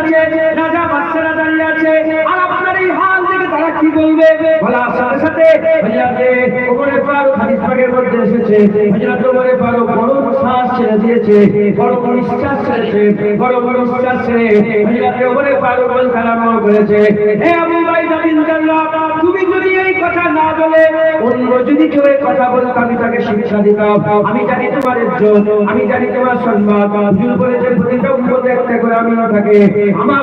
আছে রাজা ফারুক হাদিস পাকের মধ্যে এসেছে। ফারুক বড় শ্বাস ছেড়ে দিয়েছে, বড় নিঃশ্বাস ছেড়েছে, বড় বড় ছেড়ে ফারুক বলতে আরম্ভ করেছে হে আবু তুমি যদি এই কথা না বলে, অন্য যদি কেউ এই কথা বলতো, আমি তাকে শিক্ষা দিতাম। আমি জানি তোমার ইজ্জত, আমি জানি তোমার সম্মান। হুজুর বলেছে প্রতিটা উম্মতে একটা করে আমি না থাকে। আমার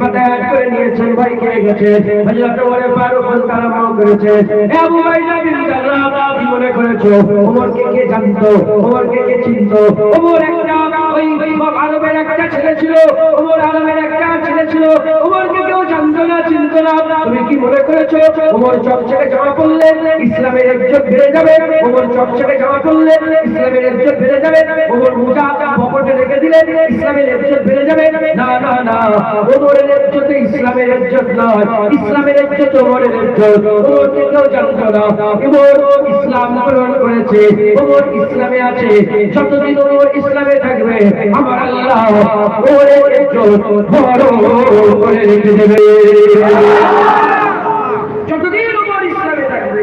মাথায় তুমি কি মনে করেছ? ওমর চপ ছেড়ে জামা পড়লেন ইসলামের ইজ্জত বেড়ে যাবে। ওমর চপ ছেড়ে জামা পড়লেন ইসলামের ইজ্জত বেড়ে যাবে। ওমর মুজা পকেটে রেখে দিলেন, ইসলামের ইজ্জত বেড়ে যাবে। না না না। ওমরের ইজ্জত ইসলামের ইজ্জত নয়। ইসলামের ইজ্জত ওমরের ইজ্জত। ওমরকে কেউ জানতো না। ওমর ইসলাম গ্রহণ করেছে। ওমর ইসলামে আছে। যতদিন ওমর ইসলামে থাকবে, আমার আল্লাহ ওমরের ইজ্জত বড় করে রেখে দেবে যতদিন ওমর ইসলামে থাকবে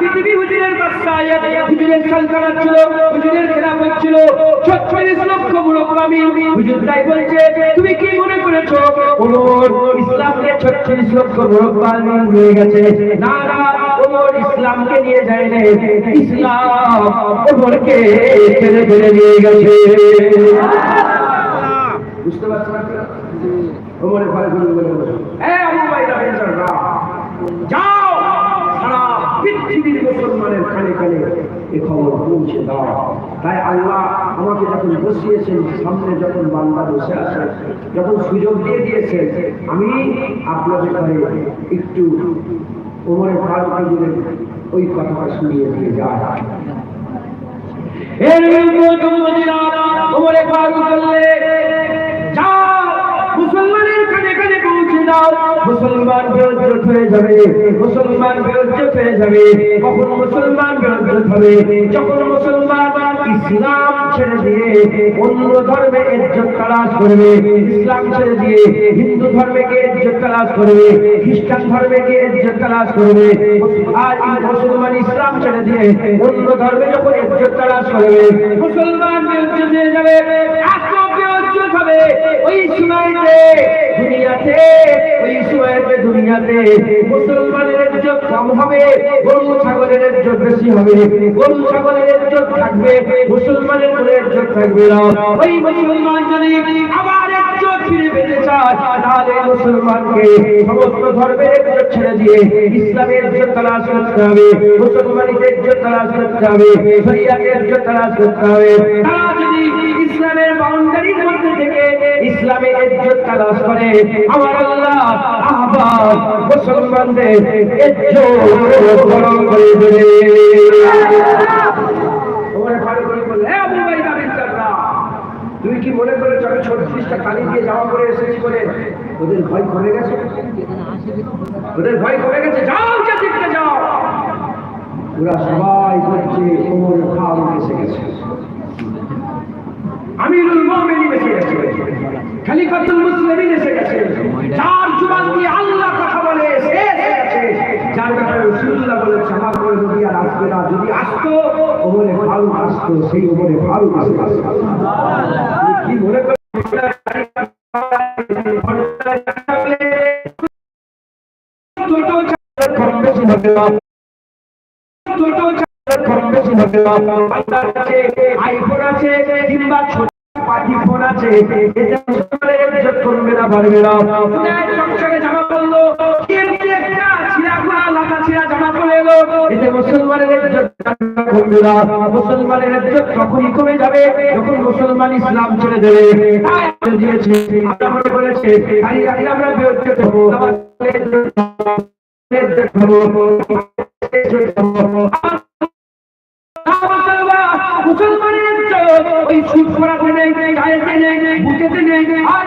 পৃথিবী হুজুরের বাদশাহ হুজুরের সালতানাত ছিল, হুজুরের খেলাফত ছিল। ছত্রিশ লক্ষ মুরব্বামি হুজুর তাই বলছে, তুমি কি মনে করেছ? ওমর, ইসলামকে ছত্রিশ লক্ষ মুরব্বামি নিয়ে গেছে। না না ওমর ইসলামকে নিয়ে যায় না ইসলাম ওমরকে ছেড়ে ছেড়ে নিয়ে গেছে। বুঝতে পারছেন আপনারা? ওমরের ভয়গুলো বলে বাইদা বিন জাররাহ যাও সারা পৃথিবীর মুসলমানের কানে কানে এ খবর পৌঁছে দাও। তাই আল্লাহ আমাকে যখন বসিয়েছেন, সামনে যখন বান্দা বসে আছে, যখন সুযোগ দিয়ে দিয়েছেন, আমি আপনাদের ঘরে একটু ওমরের ফারুক ওই কথাটা শুনিয়ে দিয়ে যায় এর ওমরে ফারুক বললেন মুসলমান বেরোজ্জত হয়ে যাবে, মুসলমান বেরোজ্জত হয়ে যাবে, কখন মুসলমান বেরোজ্জত হবে যখন মুসলমান ইসলাম ছেড়ে দিয়ে অন্য ধর্মে ইজ্জত তালাশ করবে, ইসলাম ছেড়ে দিয়ে হিন্দু ধর্মে গিয়ে ইজ্জত তালাশ করবে, খ্রিস্টান ধর্মে গিয়ে ইজ্জত তালাশ করবে, আর মুসলমান ইসলাম ছেড়ে দিয়ে অন্য ধর্মে যখন ইজ্জত তালাশ করবে, মুসলমান বেরোজ্জত হয়ে যাবে হবে ওই সময়তে দুনিয়াতে, ওই সময়তে দুনিয়াতে মুসলমানের ইজ্জত কম হবে, গরু ছাগলের ইজ্জত বেশি হবে, গরু ছাগলের ইজ্জত থাকবে, মুসলমানের ইজ্জত থাকবে না। ওই মুসলমান যদি আবার ফিরে ইসলামের ইজ্জত তালাশ ইজ্জত তালাশ করে আমার আল্লাহ আবার মুসলমানদের ইজ্জত করে ওমরে ফারুক বললেন, "হে আবু উবাইদা বিন জাররাহ, তুমি কি মনে করেছ আমি ছত্রিশটা কালি দিয়ে জামা পরে এসেছি বলে ওদের ভয় কমে গেছে। ওদের ভয় কমে গেছে, যাও যে দিকতে যাও। ওরা সবাই বলছে ওমর ফারুক এসে গেছে। আমিরুল মুমিনিন এসে গেছে। খলিফাতুল মুসলিমিন এসে গেছে। যার জুবান দিয়ে আল্লাহ কথা বলে এসে গেছে। যার ব্যাপারে রাসূলুল্লাহ বলেছে আমার কোনো নবী আর আসবে না, যদি আসতো ওমরে ফারুক আসতো, সেই ওমরে ফারুক আসতো কি আইফোন আছে কিংবা ছোট পাখি ফোন আছে এটা করবে না পারবে না জামা ছিঁড়া জামা পড়ে এলো এতে মুসলমানের ইজ্জত মুসলমানের তখনই কমে যাবে যখন মুসলমান ইসলাম দেবে তাই দিয়েছে আমরা মনে খালি আমরা মুসলমানের ওই সুদ করাতে নেই গায়েতে নেই বুকেতে নেই আর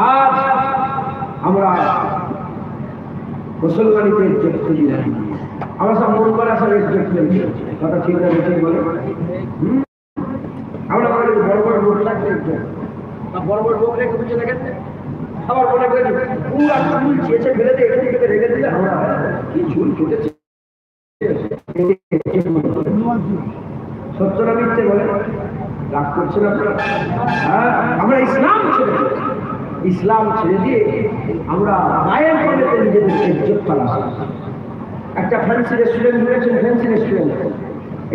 আজ আমরা মুসলমানিতে ইজ্জত খুঁজি না আমরা সব করা সব ইজ্জত খুঁজি কথা ঠিক না ঠিক বলে? আমরা বড় বড় লোক লাগছে বড় বড় লোক রেখে বুঝে দেখেন হ্যাঁ আমরা ইসলাম ছেড়ে। ইসলাম ছেড়ে দিয়ে আমরা গায়ের করে নিজেদেরকে ইজ্জত পালাচ্ছি একটা ফ্যান্সি রেস্টুরেন্ট ঢুকেছেন ফ্যান্সি রেস্টুরেন্ট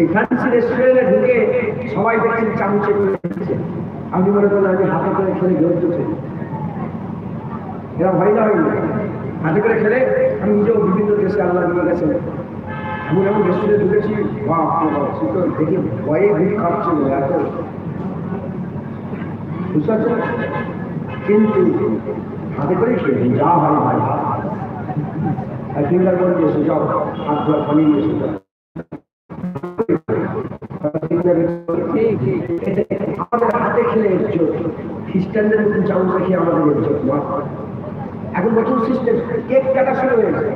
এই ফ্যান্সি রেস্টুরেন্টে ঢুকে সবাই দেখছেন চামচে করে আমি মনে করলাম আমি হাতে করে খেলে গড়ে তুলছি এরা হয় না। হয় হাতে করে খেলে আমি নিজেও বিভিন্ন দেশে আল্লাহ নিয়ে গেছেন। এমন এমন রেস্টুরেন্টে ঢুকেছি বা রে বাপ, সে তো দেখে ভয়ে ভিড় খাচ্ছিল এত। বুঝতে পারছেন? কিন্তু হাতে করে খেয়েছি যা হয় ভাই ফিঙ্গার করে এসে যাও হাত ধোয়া পানি যাও। আমাদের হাতে খেলে ইজ্জত। খ্রিস্টানদের মতন চাউল আমাদের না এখন নতুন সিস্টেম কেক কাটা শুরু হয়েছে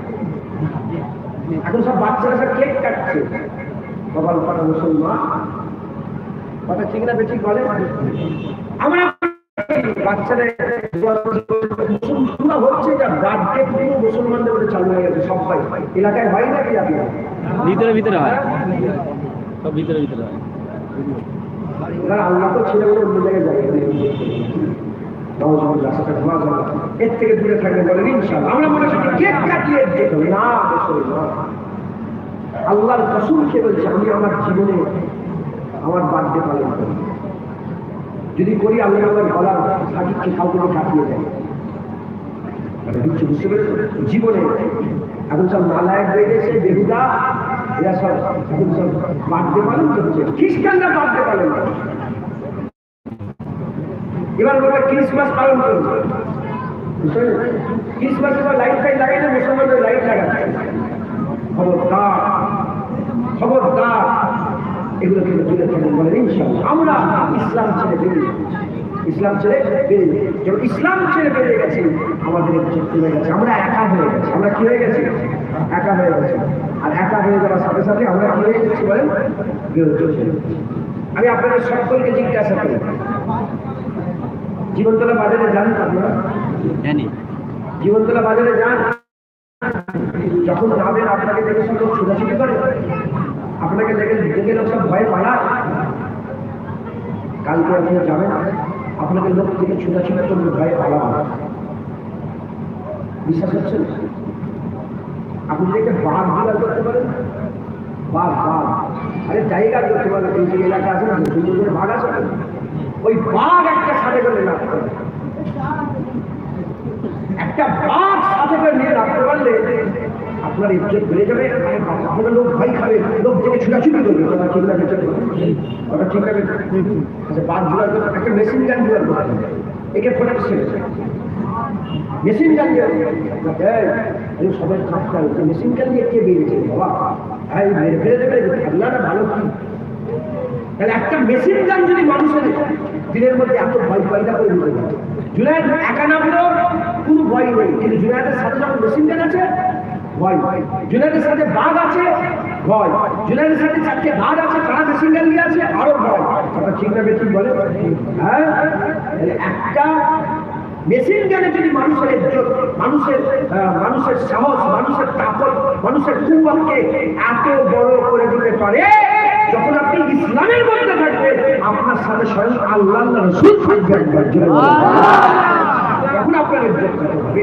এখন সব বাচ্চারা সব কেক কাটছে। কপাল কথা বলে? আমরা বাচ্চারা হচ্ছে এটা মুসলমানদের মধ্যে চালু হয়ে গেছে? সবাই এলাকায় হয় নাকি আপনি ভিতরে ভিতরে হয়। সব ভিতরে ভিতরে হয়। আল্লাহ তো ছেলে বলে অন্য জায়গায় না। এর থেকে দূরে থাকবে বলেন ইনশাআল্লাহ। আমরা মনে করি কেক কাটিয়ে যেতে না। আল্লাহর কসম খেয়ে বলছে আমি আমার জীবনে আমার বার্থডে পালন করি। যদি করি আল্লাহ আমার গলার সাকিবকে কাউকে কাটিয়ে দেয় মানে বুঝতে পেরেছ? জীবনে এখন সব নালায়ক গেছে বেহুদা, এরা সব এখন সব বার্থডে পালন করছে। খ্রিস্টানরা পালন করে এবার বলবে ক্রিসমাস পালন করবে? ক্রিসমাসে তো লাইট ফাইট লাগাই না, মুসলমানদের লাইট লাগাচ্ছে খবরদার খবরদার। এগুলো থেকে দূরে থাকবেন বলেন ইনশাআল্লাহ। আমরা ইসলাম ছেড়ে বেরিয়ে। ইসলাম ছেড়ে বেরিয়ে। যখন ইসলাম ছেড়ে বেরিয়ে গেছি আমাদের ইজ্জত কমে গেছে। আমরা একা হয়ে গেছি। আমরা কি হয়ে গেছি? একা হয়ে গেছি। আর একা হয়ে যাওয়ার সাথে সাথে আমরা কি হয়ে গেছি বলেন। আমি আপনাদের সকলকে জিজ্ঞাসা করি। জীবনতলা বাজারে যান আপনারা? জানি। জীবনতলা বাজারে যান। যখন যাবেন আপনাকে দেখে লোক ছোটাছুটি করে। আপনাকে দেখে দেখে লোক সব ভয় পালায় কালকে আপনি যাবেন, আপনাকে লোক থেকে ছোটাছুটি করলে ভয় পালাবে বিশ্বাস হচ্ছেন আপনি দেখে বাঘ বিড়াল করতে পারেন, বাঘ বাঘ। আরে জায়গা করতে পারেন, এই যে এলাকা আছে না সুন্দর করে বাঘ আছে ওই বাঘ একটা সাথে করে রাখতে পারে একটা বাঘ সাথে করে নিয়ে রাখতে পারলে আপনার ইজ্জত বেড়ে যাবে আপনার লোক ভয় খাবে, লোক থেকে ছুটাছুটি করবে। ঠিক লাগে আচ্ছা বাঘ জোগাড় করতে একটা মেশিন গান জোগাড় করতে একে প্রোটেকশন মেশিন গান দিয়ে সবাই কাঁপটা হচ্ছে মেশিন গান দিয়ে কে বাবা হ্যাঁ মেরে ফেলে দেবে। ঠান্ডাটা ভালো কি? তাহলে একটা মেশিন গান যদি মানুষের দিনের মধ্যে এত ভয় পয়দা করে দিতে জুনায়দ একানব্বই কোনো ভয় নেই। কিন্তু জুনায়দের সাথে যখন মেশিন গান আছে সাথে বাঘ আছে সাথে বাঘ আছে বলে হ্যাঁ? একটা যদি মানুষের মানুষের মানুষের সাহস, মানুষের মানুষের এত বড় করে দিতে পারে, যখন আপনি ইসলামের মধ্যে থাকবেন, আপনার সাথে স্বয়ং আল্লাহ তখন আপনার ইজ্জত কত হবে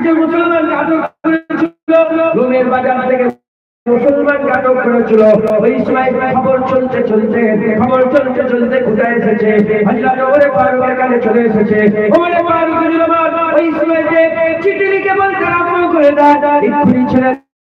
একজন মুসলমানকে আটক করেছিল, রুমের বাজার থেকে মুসলমান আটক করেছিল। ওই সময় খবর চলতে চলতে, খবর চলতে চলতে কোথায় এসেছে? হযরত ওমর ফারুকের চলে এসেছে। ওই সময় যে চিঠি লিখে বলতে আরম্ভ করে মুসলমানকে এক্ষুনি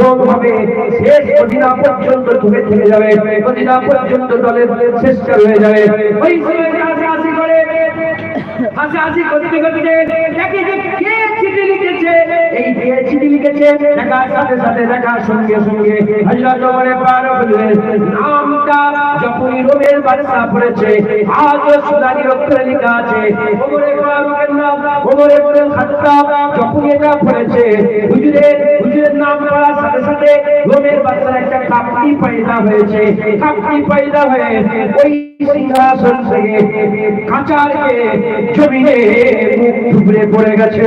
রোম হবে শেষ মদিনা পর্যন্ত ধুয়ে থেকে যাবে। মদিনা পর্যন্ত দলের শেষ হয়ে যাবে। ওই সময়তে হাসি হাসি করে হাসি হাসি করতে করতে দেখে যে কে চিঠি লিখেছে। এই কে চিঠি দেখার সাথে সাথে, দেখার সঙ্গে সঙ্গে হযরত ওমরে ফারুক নামটা যখনই রোমের বাদশা পড়েছে, আজ সুদানি অক্ষরে লেখা আছে, ওমরে ফারুকের নাম, ওমরে যখন এটা পড়েছে, হুজুরের হুজুরের নাম পড়ার সাথে সাথে রোমের বাদশার একটা কাপটি পয়দা হয়েছে কাপটি পয়দা হয়ে ওই সিংহাসন থেকে কাঁচারে জমিনে মুখ থুবড়ে পড়ে গেছে।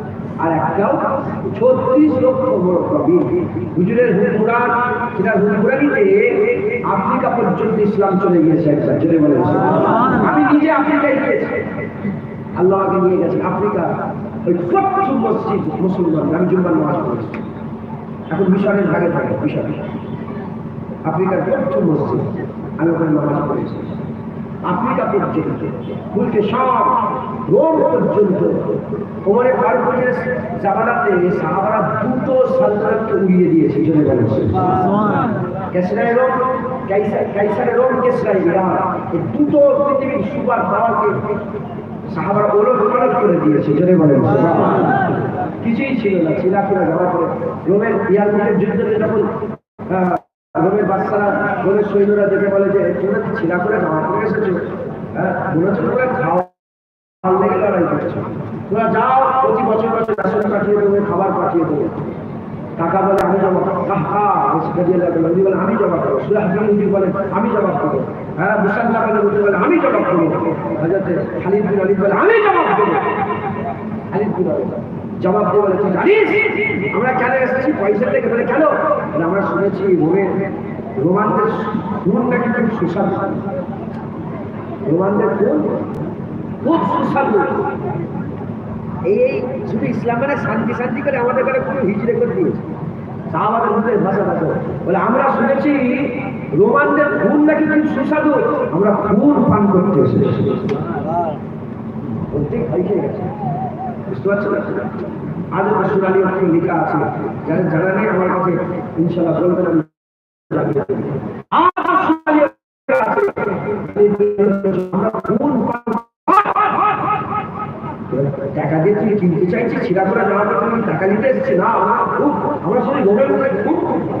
আর একটাও ছত্রিশ লক্ষ কবি। হুজুরের হুজুরান সেটা হুজুরানিতে আফ্রিকা পর্যন্ত ইসলাম চলে গিয়েছে একবার চলে বলে আমি নিজে আফ্রিকায় গিয়েছি। আল্লাহ আমাকে নিয়ে গেছে আফ্রিকা, ওই প্রথম মসজিদ মুসলমান, আমি জুম্মার নামাজ পড়েছি। এখন মিশরের ভাগে থাকে, মিশর। আফ্রিকার প্রথম মসজিদ, আমি ওখানে নামাজ পড়েছি। আফ্রিকা পর্যন্ত বলছে সব রোম পর্যন্ত ওমরে ফারুকের জামানাতে সাহাবারা দুটো সালতানাতকে উড়িয়ে দিয়েছে কেসরাই রোম রোম ইরান, এই পৃথিবীর সুপার পাওয়ারকে সাহাবারা করে দিয়েছে বলেন। কিছুই ছিল না চিরাফিরা যাওয়ার পরে রোমের ইয়ারমুখের যুদ্ধে রোমের বাচ্চারা রোমের সৈন্যরা দেখে বলে যে তোমরা ছিলা করে নামা করে এসেছ? হ্যাঁ মনে খাওয়া লেগে লড়াই করছ। তোমরা যাও, প্রতি বছর বছর পাঠিয়ে দেবে, খাবার পাঠিয়ে দেবে। টাকা বলে, আমি জমা উনি বলে আমি জমা করব উনি বলে, আমি জমা হ্যাঁ মুসাল্লা বলে উনি বলে, আমি জমা করব হাজাতে খালিদ বিন বলে, আমি জমা খালিদ বিন জবাব দিয়ে বলে, তুই জানিস? আমরা কেন এসেছি? পয়সা থেকে বলে, কেন? বলে, আমরা শুনেছি রোমের রোমানদের খুন নাকি খুব সুস্বাদু। রোমানদের খুন খুব সুস্বাদু। এই শুধু ইসলাম মানে শান্তি শান্তি করে আমাদের কাছে কোনো হিজড়ে করে দিয়েছে। সাহাবাদের মধ্যে ভাষা ভাষা বলে আমরা শুনেছি রোমানদের খুন নাকি খুব সুস্বাদু। আমরা খুন পান করতে এসেছি। বলতেই ভয় গেছে। বুঝতে পারছেন আজ সুরালি অনেক লেখা আছে। যারা জানা নেই আমার কাছে টাকা দিয়ে তুই কিনতে চাইছি? জামা টাকা নিতে এসেছি? না আমরা খুব, আমরা সবাই খুব খুব।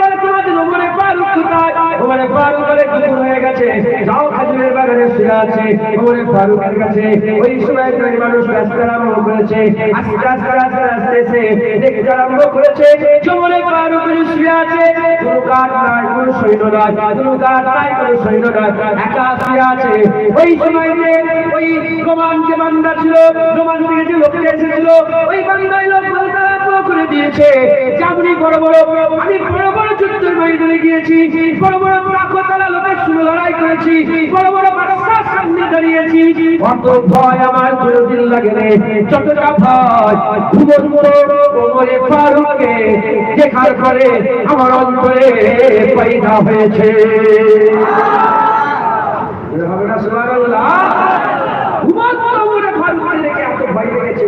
ওমরে ফারুক কোথায় ফারুক বলে হয়ে গেছে। যাও খাজুরের বাগানে আছে ফারুকের কাছে। ওই সময় দুই মানুষ রাস্তা আরম্ভ করেছে। আরম্ভ করেছে। ফারুক শুয়ে আছে। কোনো কাঠ নাই, কোনো সৈন্য নাই, কোনো কাঠ নাই, কোনো সৈন্য নাই। একা শুয়ে আছে। ওই সময় ওই রোমান যে বান্দা ছিল রোমান থেকে যে লোক এসেছিল, ওই লোক বলতে করে দিয়েছে। যে আপনি বড় বড় আমি বড় বড় যুদ্ধের ময়দানে গিয়েছি। বড় বড় তাকতালা লোকের সঙ্গে লড়াই করেছি। বড় বড় বাদশার সামনে দাঁড়িয়েছি। অত ভয় আমার লাগে যতটা ভয় ভুবন ওমরে ফারুককে দেখার পরে আমার অন্তরে পয়দা হয়েছে। সুবহানাল্লাহ ভুবন ওমরে ফারুককে দেখে এত ভয় লেগেছে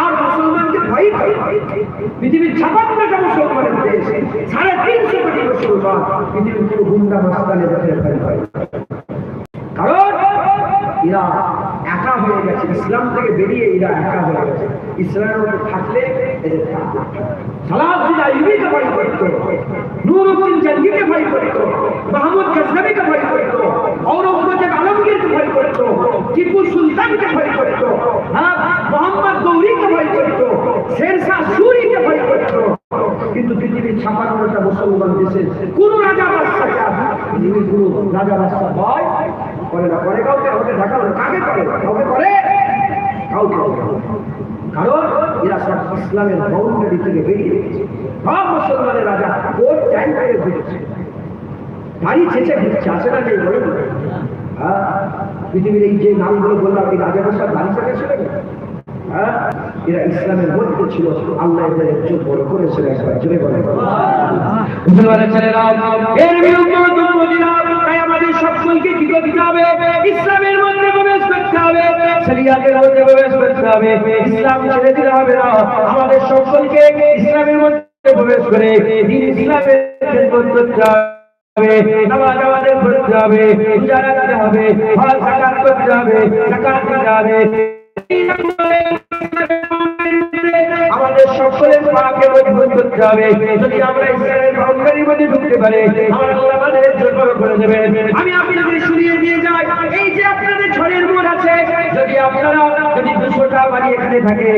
আর মুসলমানকে ভয় পাই পৃথিবীর ছাপান্নটা সাড়ে তিনশো কোটি মুসলমান পৃথিবীর গুন্ডা মাস্তানে বসে ভয় পাই কারণ এরা একা হয়ে গেছে। ইসলাম থেকে বেরিয়ে এরা একা হয়ে গেছে। ইসলামের থাকলে এদের থাকবে। সালাউদ্দিন আইবিকে ভয় করত, নুরুদ্দিন জঙ্গিকে ভয় করত, মাহমুদ গজনবীকে ভয় করত, ঔরঙ্গজেব আলমগীরকে ভয় করত, টিপু সুলতানকে ভয় করত হ্যাঁ মোহাম্মদ গৌরীকে ভয় করত, শেরশাহ সুরিকে ভয় করত। কিন্তু পৃথিবীর ছাপান্নটা মুসলমান দেশে কোন রাজা পৃথিবীর কোন রাজা বাদশা ভয় করে না, করে কাউকে আমাকে দেখাল কাকে করে, কাউকে করে? কাউকে কারণ এরা সব ইসলামের বাউন্ডারি থেকে বেরিয়ে গেছে। সব মুসলমানের রাজা কোর্ট টাইম করে ঘুরছে গাড়ি ছেঁচে ঘুরছে আসে না নেই বলে হ্যাঁ পৃথিবীর এই যে নামগুলো বললাম, এই রাজা বাদশার গাড়ি চেপেছিল হ্যাঁ এরা ইসলামের মধ্যে ছিল আল্লাহ একজন বড় করেছিল একবার জোরে বলে মুসলমানের ছেলেরা এর বিরুদ্ধে আমাদের হবে। ইসলামের মধ্যে প্রবেশ করতে হবে মধ্যে প্রবেশ করতে হবে। ইসলাম ছেড়ে দিতে হবে না। আমাদের সকলকে ইসলামের মধ্যে প্রবেশ করে দিন ইসলামের খেদমত করতে হবে নামাজ আমাদের পড়তে হবে রোজা রাখতে হবে হজ জাকাত করতে হবে জাকাত দিতে হবে আমাদের সকলের পাকে মজবুত করতে হবে। যদি আমরা ইসলামের ঢুকতে আমাদের জন্য করে আমি আপনাদের শুনিয়ে দিয়ে যাই। এই যে আপনাদের ঝড়ের মোড় আছে, যদি আপনারা, যদি দুশোটা বাড়ি এখানে থাকে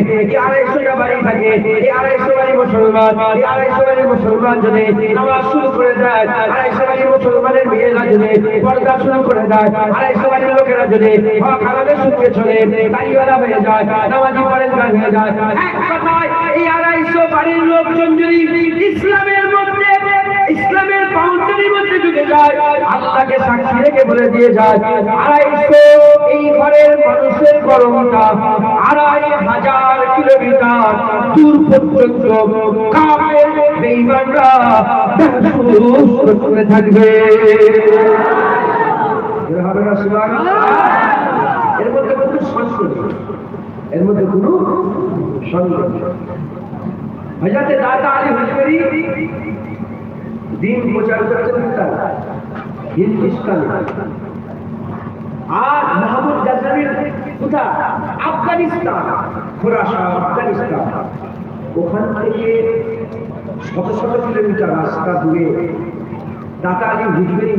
আড়াইশোটা বাড়ি থাকে, এই আড়াইশো বাড়ি মুসলমান, এই আড়াইশো বাড়ি মুসলমান যদি নামাজ শুরু করে দেয়, আড়াইশো বাড়ি মুসলমানের মেয়েরা যদি পর্দা শুরু করে দেয়, আড়াইশো লোকেরা যদি হারামের চলে, দাড়িওয়ালা হয়ে যায়, নামাজি হয়ে যায় এই আড়াইশো বাড়ির লোকজন যদি ইসলামের মধ্যে, ইসলামের বাউন্ডারির মধ্যে ঢুকে যায়, আল্লাহকে সাক্ষী রেখে বলে দিয়ে যায়, আড়াইশো এই ঘরের মানুষের গরমটা আড়াই হাজার কিলোমিটার দূর পর্যন্ত বেঈমানরা করে থাকবে এর মধ্যে কোনো নেই। এর মধ্যে কোনো হজরতে দাদা আলী হুজুরি দিন প্রচার করতেন তার, হিন্দুস্তানে। আর মাহমুদ গাজনবীর কোথা? আফগানিস্তান খোরাসান আফগানিস্তান। ওখান থেকে শত শত কিলোমিটার রাস্তা দূরে দাতা আলী হুজবেরি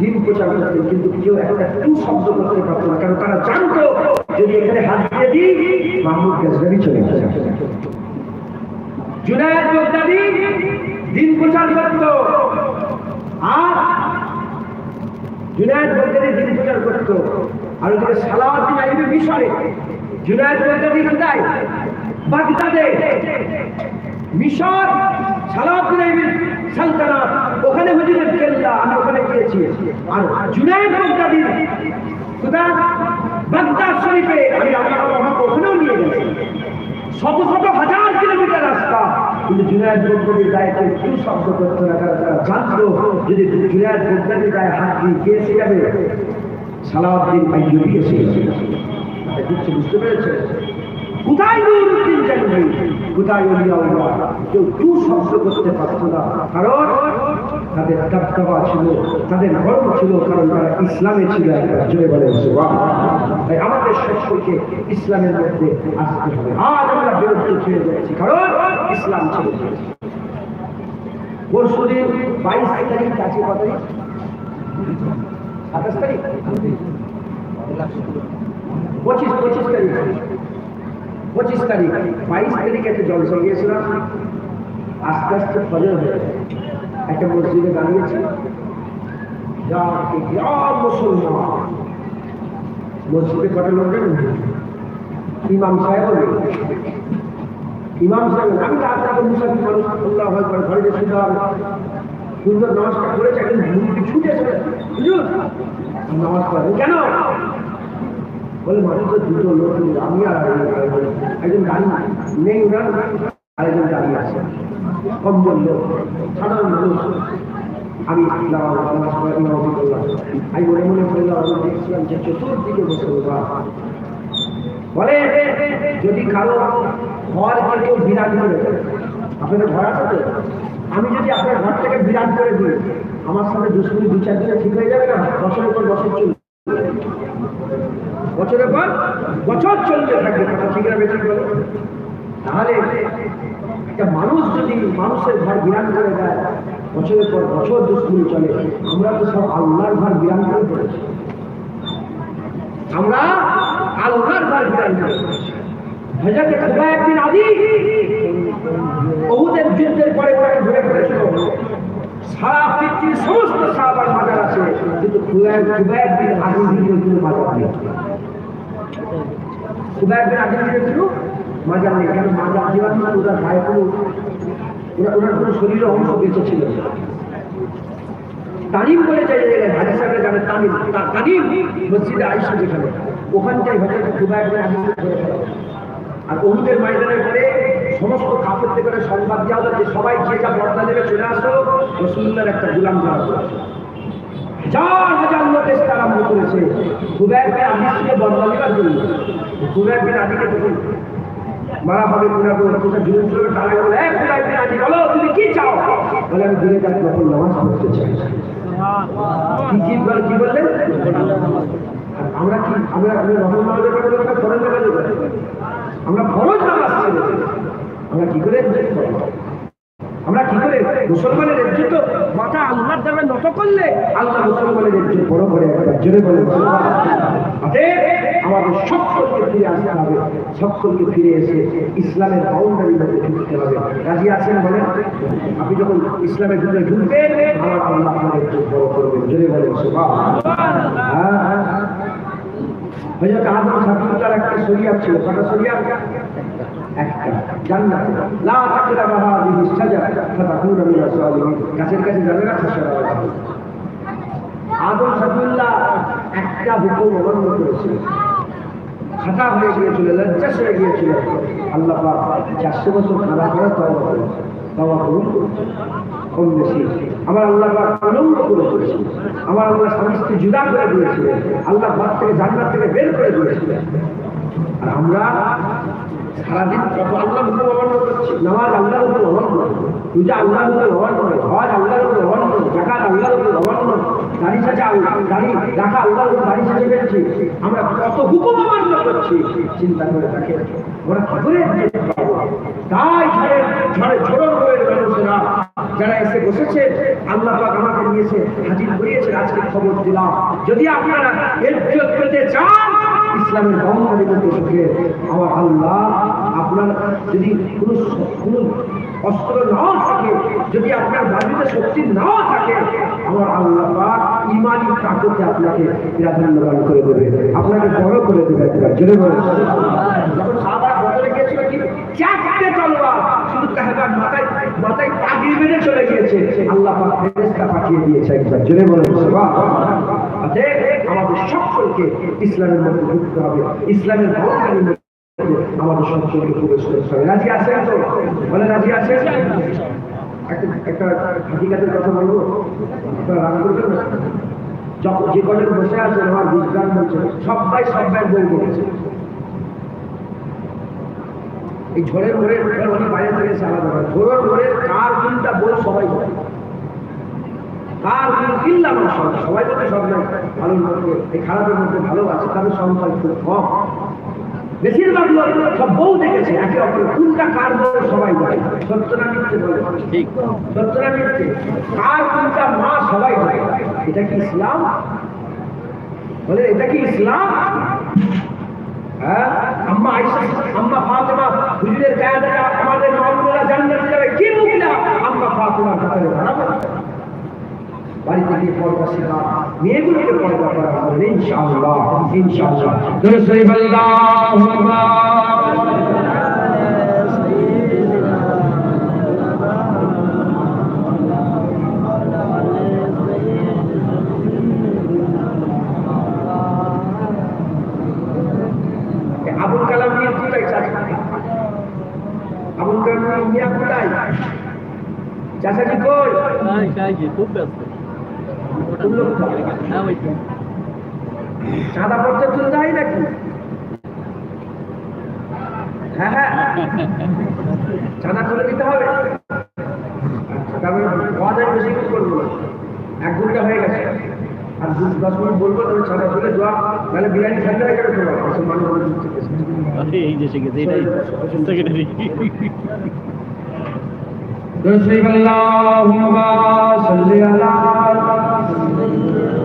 দিন প্রচার করতেন, কিন্তু কেউ একটা টু শব্দ করতে পারতো না কারণ তারা জানতো যদি এখানে হাত দিয়ে দিই, মাহমুদ গাজনবী চলে যাবে জুনায়দ বগদাদি দিন প্রচার করত। আর জুনায়দ বগদাদি দিন প্রচার করত। আর ওদিকে সালাউদ্দিন আইবি মিশরে। জুনায়দ বগদাদি কোথায়? বাগদাদে। মিশর, সালাউদ্দিন আইবির সালতানাত। ওখানে হুজুরের কেল্লা আমি ওখানে গিয়েছি। আর জুনায়দ বগদাদি কোথায়? শরীফে নিয়ে শত শত হাজার কিলোমিটার রাস্তা। কিন্তু জুনায়দ বগদাদির গায়ে কেউ শব্দ করতো না, কারণ তারা যদি জুনায়দ বগদাদির গায়ে হাত দিয়ে কে এসে যাবে। সালাউদ্দিন আইয়ুবি এসে বুঝতে পেরেছে? কোথায় কোথায় কেউ টু শব্দ করতে পারতো না। কারণ তাদের দবদবা ছিল, তাদের গর্ব ছিল, কারণ তারা ইসলামে ছিল জোরে বলে তাই আমাদের সকলকে ইসলামের মধ্যে আসতে হবে। আজ আমরা বিরুদ্ধে ছেড়ে যাচ্ছি, কারণ ইসলাম ছেড়ে দিয়েছি। পরশু দিন বাইশ তারিখ আছে কত তারিখ? সাতাশ তারিখ? পঁচিশ পঁচিশ তারিখ। পঁচিশ তারিখ, বাইশ তারিখে একটা জলসা গিয়েছিলাম। আস্তে আস্তে ফজর হয়ে। একটা মসজিদে দাঁড়িয়েছি। মুসলমান। মসজিদে কটা লোক জানেন? ইমাম সাহেব ইমাম সাহেব আমি তো আপনাকে মুসাফি মানুষ? ঘরে সুন্দর নমস্কার করেছে একদম মুরগি ছুটে চলে নামাজ কেন? বলে, মানুষ দুটো লোক, আমি আর একজন গাড়ি নেই। উড়ান আরেকজন দাঁড়িয়ে আছে। কম বলল, সাধারণ মানুষ, আমি আমি মনে মনে করলাম দেখছিলাম যে চতুর্দিকে বলে, যদি কারও ঘরকে কেউ বিরাট করে, আপনাদের ঘর আছে আমি যদি আপনার ঘর থেকে বিরাট করে দিই, আমার সাথে দুশ্মনী দু চার দিনে ঠিক হয়ে যাবে না? বছরের পর বছর চলবে। বছরের পর বছর চলতে থাকবে, কথা ঠিক না বেশি তাহলে একটা মানুষ যদি মানুষের ঘর বিরান করে দেয়, বছরের পর বছর দুশ্মনী চলে। আমরা তো সব আল্লাহর ঘর বিরান করে পড়েছি আমরা আল্লাহর ঘর বিরান করে হজরত খুদা একদিন আদি বহুদের যুদ্ধের পরে ওনাকে ধরে ফেলেছিল। সারা পৃথিবীর সমস্ত সাহাবার মাজার আছে, কিন্তু খুদা খুদা একদিন আদি দিনের কোনো মাজার নেই খুদা একদিন মাজার নেই কেন মাজার দেওয়ার মানে ওনার গায়ে কোনো ওনার কোনো শরীরের অংশ বেঁচে ছিল। তানিম বলে যে জায়গায় হাজি সাহেবের গ্রামে তানিম তানিম মসজিদে আইসা যেখানে। ওখানটাই একবার আগে করে ফেলা। আর অহুদের ময়দানের পরে সমস্ত কাপড় থেকে সংবাদ দেওয়া হলো যে সবাই যে যা বর্দা দেবে চলে আসো। রসুল্লার একটা গুলাম দেওয়া হলো। হাজার হাজার লোক এসে আরম্ভ করেছে। খুবের বিন আদি থেকে বর্দা দেওয়ার জন্য খুবের বিন আদিকে মারা হবে পুরা করে বলে এক বলো, তুমি কি চাও? বলে আমি নামাজ পড়তে চাই। কি কি বলে কি আমরা কি, আমরা আমরা রহমান নামাজের ফরজ নামাজ আমরা ফরজ নামাজ আমরা কি করে আমরা কি করে মুসলমানের ইজ্জত মাথা আল্লাহর দ্বারা নত করলে আল্লাহ মুসলমানের ইজ্জত বড় করে জোরে বলে আমাদের সকলকে ফিরে আসতে হবে, সকলকে ফিরে এসে ইসলামের বাউন্ডারির মধ্যে ঢুকতে হবে। রাজি আছেন বলেন? আপনি যখন ইসলামের ভিতরে ঢুকবেন আমার আল্লাহ আপনার ইজ্জত বড় করবেন। জোরে সুবহান হ্যাঁ হ্যাঁ। হযরত আদম সাকিবুল্লাহর একটা শরিয়াত ছিল। কটা শরিয়াত? একটা কাছে আদম সাকিবুল্লাহ একটা করেছিল। হয়ে আল্লাহ চারশো বছর খারাপ করে তওবা কবুল করেছে। কম বেশি। আমার আল্লাহ আনন্দ করে করেছে আমার আল্লাহ স্বামী স্ত্রী জুদা করে দিয়েছিলেন আল্লাহ ঘর থেকে জান্নাত থেকে বের করে দিয়েছিলেন আর আমরা সারাদিন কত আল্লাহ হুকুম অমান্য করছি, নামাজ আল্লাহর উপর অমান্য পূজা আল্লাহর উপর অমান্য হজ আল্লাহর উপর জাকাত আল্লাহর উপর দাড়ি রাখা আল্লাহ, দাড়ি সাজে ফেলছি, আমরা কত হুকুম করছি, চিন্তা করে দেখে ওরা কি করে তাই ঝড়ে ঝড়ে ঝড় করে মানুষেরা, যারা এসে বসেছে, আল্লাহ পাক আমাকে নিয়েছে, হাজির করিয়েছে, আজকে খবর দিলাম। যদি আপনারা ইজ্জত পেতে চান ইসলামের বঙ্গালী মধ্যে ঢুকে আমার আল্লাহ আপনার যদি কোনো কোনো অস্ত্র নাও থাকে, যদি আপনার বাড়িতে শক্তি নাও থাকে, আমার আল্লাহ ইমানি তাকতে আপনাকে প্রাধান্যবান করে দেবে। আপনাকে বড় করে দেবে একবার, জোরে বলে মাথায় মাথায় চলে গিয়েছে। আল্লাহ পাঠিয়ে দিয়েছে একবার, জোরে বলে অতএব আমাদের সকলকে ইসলামের মধ্যে ঢুকতে হবে। ইসলামের মধ্যে আমাদের সকলকে প্রবেশ করতে হবে। রাজি আছেন তো? বলে রাজি আছেন? একটা কথা বলব? যে বসে সবাই সবাই এই থেকে কার বই সবাই বলে কার কিল্লা না সবাই সবাই তো সব নাই ভালোর মধ্যে এই খারাপের মধ্যে ভালো আছে তাদের সংখ্যা খুব কম। বেশিরভাগ লোক সব বউ দেখেছে একে অপরের কোনটা কার বলে সবাই বলে? সত্য মিথ্যে বলে। ঠিক। সত্য মিথ্যে কার কোনটা মা সবাই বলে? এটা কি ইসলাম? বলে এটা কি ইসলাম? হ্যাঁ? আম্মা আয়েশা আম্মা ফাতেমা হুজুরের গায়ে দেখা আমাদের মামুরা জান্নাতে যাবে। কি মহিলা আম্মা ফাতেমা কাতারে দাঁড়াবে। বাড়িতে গিয়ে পর্দা শেখা মেয়েগুলোকে পর্দা করা হবে, ইনশাআল্লাহ ইনশাআল্লাহ। দরুদ শরীফ আবুল কালাম নিয়ে কোথায় চাচা? আবুল কালাম নাই কাজে খুব ব্যস্ত। ওই পড়তে চলে যায় নাকি হ্যাঁ হ্যাঁ চাঁদা তুলে দিতে হবে বেশি কিছু করব এক ঘণ্টা হয়ে গেছে আর দু দশ মিনিট বলব তবে চাঁদা তুলে দেওয়া নাহলে বিরিয়ানি ঠান্ডা হয়ে গেলে। আরে এই যে শিখেছে এটাই Allahumma salli ala Allah.